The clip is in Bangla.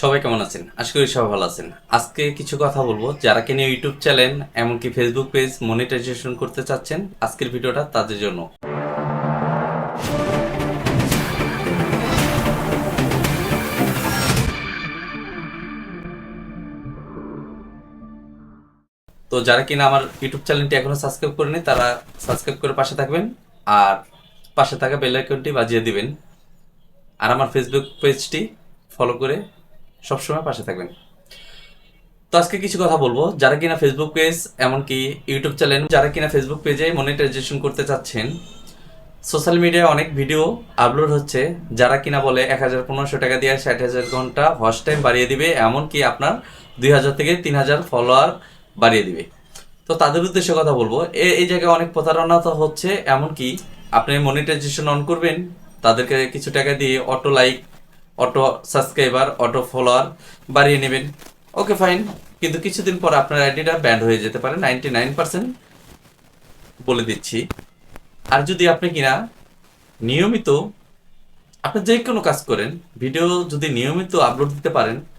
সবাই কেমন আছেন? আশা করি সবাই ভালো আছেন। আজকে কিছু কথা বলব। যারা কিনে ইউটিউব চ্যানেল এমনকি ফেসবুক পেজ মনিটাইজেশন করতে চাচ্ছেন, আজকের ভিডিওটা তাদের জন্য। তো যারা কিনা আমার ইউটিউব চ্যানেলটি এখনও সাবস্ক্রাইব করেনি তারা সাবস্ক্রাইব করে পাশে থাকবেন, আর পাশে থাকা বেল আইকনটি বাজিয়ে দিবেন। আর আমার ফেসবুক পেজটি ফলো করে সবসময় পাশে থাকবেন। তো আজকে কিছু কথা বলব। যারা কিনা ফেসবুক পেজ এমনকি ইউটিউব চ্যানেল যারা কিনা ফেসবুক পেজে মনিটাইজেশন করতে চাচ্ছেন সোশ্যাল মিডিয়ায় অনেক ভিডিও আপলোড হচ্ছে। যারা কিনা বলে এক হাজার পনেরোশো টাকা দিয়ে ষাট হাজার ঘণ্টা হস টাইম বাড়িয়ে দিবে, এমনকি আপনার দুই হাজার থেকে তিন হাজার ফলোয়ার বাড়িয়ে দিবে। তো তাদের উদ্দেশ্যে কথা বলব। এই জায়গায় অনেক প্রতারণা তো হচ্ছে, এমনকি আপনি মনিটাইজেশন অন করবেন, তাদেরকে কিছু টাকা দিয়ে auto like auto subscriber, auto follower বাড়িয়ে নেবেন। Okay, fine. কিন্তু কিছুদিন পর আপনার আইডিটা ব্যান্ড হয়ে যেতে পারে, নাইনটি নাইন পার্সেন্ট বলে দিচ্ছি। আর যদি আপনি কিনা নিয়মিত, আপনি যে কোনো কাজ করেন, ভিডিও যদি নিয়মিত আপলোড দিতে পারেন